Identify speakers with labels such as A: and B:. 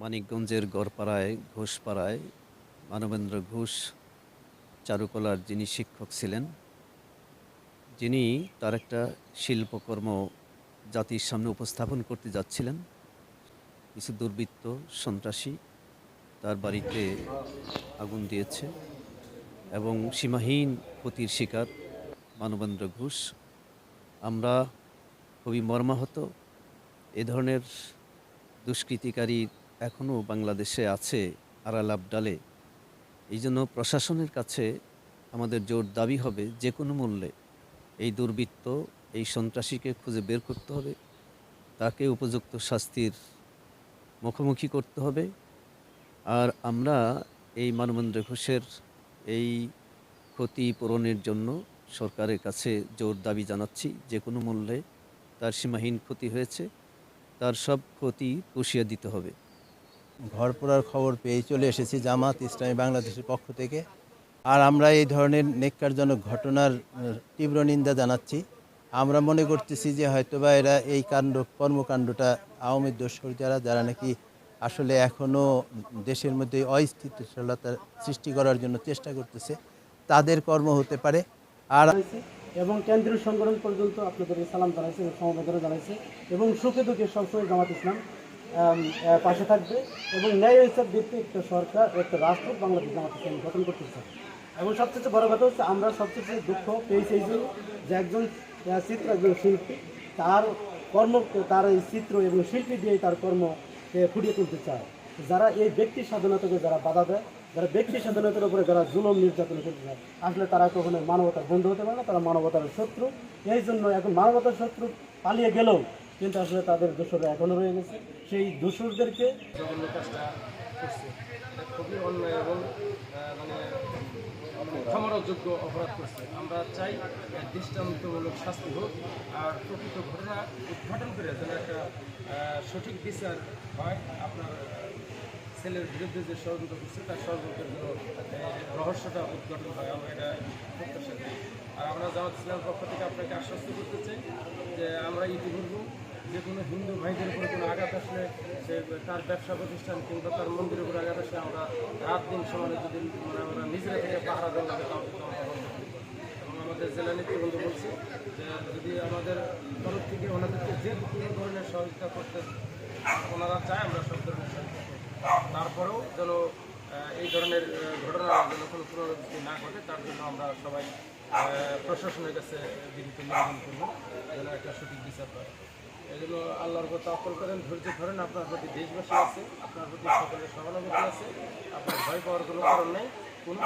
A: মানিকগঞ্জের গড়পাড়ায়, ঘোষপাড়ায় মানবেন্দ্র ঘোষ চারুকলার যিনি শিক্ষক ছিলেন, যিনি তার একটা শিল্পকর্ম জাতির সামনে উপস্থাপন করতে যাচ্ছিলেন। কিছু দুর্বৃত্ত সন্ত্রাসী তার বাড়িতে আগুন দিয়েছে এবং সীমাহীন ক্ষতির শিকার মানবেন্দ্র ঘোষ। আমরা খুবই মর্মাহত। এ ধরনের দুষ্কৃতিকারী এখনও বাংলাদেশে আছে আড়াল আবডালে। এই জন্য প্রশাসনের কাছে আমাদের জোর দাবি হবে যে কোনো মূল্যে এই দুর্বৃত্ত, এই সন্ত্রাসীকে খুঁজে বের করতে হবে। তাকে উপযুক্ত শাস্তির মুখোমুখি করতে হবে। আর আমরা এই মানবেন্দ্র ঘোষের এই ক্ষতি পূরণের জন্য সরকারের কাছে জোর দাবি জানাচ্ছি যে কোনো মূল্যে তার সীমাহীন ক্ষতি হয়েছে, তার সব ক্ষতি পুষিয়ে দিতে হবে।
B: ঘর পোড়ার খবর পেয়ে চলে এসেছি জামাত ইসলামী বাংলাদেশের পক্ষ থেকে। আর আমরা এই ধরনের নেককারজনক ঘটনার তীব্র নিন্দা জানাচ্ছি। আমরা মনে করতেছি যে হয়তোবা এরা এই কাণ্ড, কর্মকাণ্ডটা আওয়ামী দোসর যারা যারা নাকি আসলে এখনও দেশের মধ্যে অস্থিতিশীলতা সৃষ্টি করার জন্য চেষ্টা করতেছে, তাদের কর্ম হতে পারে। আর
C: এবং কেন্দ্রীয় সংগঠন পর্যন্ত আপনাদের সালাম জানাইছে সমবেদনা জানাইছে এবং সুখে দুঃখে সবসময় জামাত ইসলাম পাশে থাকবে এবং ন্যায় হিসাব ভিত্তিক একটা সরকার, একটা রাষ্ট্র বাংলাদেশ জামাত ইসলাম গঠন করতে চায় এবং সবচেয়ে বড় কথা হচ্ছে আমরা সবচেয়ে দুঃখ পেয়েছি এই যে একজন চিত্র, একজন শিল্পী, তার কর্ম, তার এই চিত্র এবং শিল্পী দিয়ে তার কর্ম ফুটিয়ে তুলতে চায়। যারা এই ব্যক্তি স্বাধীনতাকে যারা বাধা দেয়, যারা ব্যক্তি স্বাধীনতার উপরে যারা জুলম নির্যাতন করতে চায়, আসলে তারা কখনো মানবতার বন্ধু হতে পারে না, তারা মানবতার শত্রু। এই জন্য এখন মানবতার শত্রু পালিয়ে গেলেও কিন্তু আসলে তাদের দোষরা এখনও রয়ে গেছে। সেই দোষরদেরকে
D: জঘন্য কাজটা করছে। খুবই অন্যায় এবং মানে ক্ষমারযোগ্য অপরাধ করছে। আমরা চাই দৃষ্টান্তমূলক শাস্তি হোক, আর প্রকৃত ঘটনা উদ্ঘাটন করে যেন একটা সঠিক বিচার হয়, আপনার ছেলের বিরুদ্ধে যে ষড়যন্ত্র করছে, তার ষড়যন্ত্রের জন্য রহস্যটা উদ্ঘাটন হয়। আমরা এটা প্রত্যাশা আর আমরা জামাত ইসলামের পক্ষ থেকে আপনাকে আশ্বস্ত করতে চাই যে আমরা ইতিপূর্বে যে কোনো হিন্দু ভাইদের উপর কোনো আঘাত আসলে সে তার ব্যবসা প্রতিষ্ঠান কিংবা তার মন্দিরের উপর আঘাত আসলে আমরা রাত দিন সমানে যদি মানে আমরা নিজেরা থেকে পাহারা দেওয়া। এবং আমাদের জেলা নেতৃবৃন্দ বলছে যে যদি আমাদের তরফ থেকে ওনাদেরকে যে কোনো ধরনের সহযোগিতা করতে ওনারা চায়, আমরা সব ধরনের সহযোগিতা তারপরেও যেন এই ধরনের ঘটনা যেন কোনো পুনরাবৃত্তি না ঘটে, তার জন্য আমরা সবাই প্রশাসনের কাছে বিনীত নিবেদন করব, যেন একটা সঠিক বিচার পায় জন্য আল্লাহর প্রতি অকল করেন, ধৈর্য ধরেন, আপনার প্রতি দেশবাসী আছে, আপনার প্রতি সকলের সহানুভূতি আছে, আপনার ভয় পাওয়ার কোনো কারণ নেই, কোনো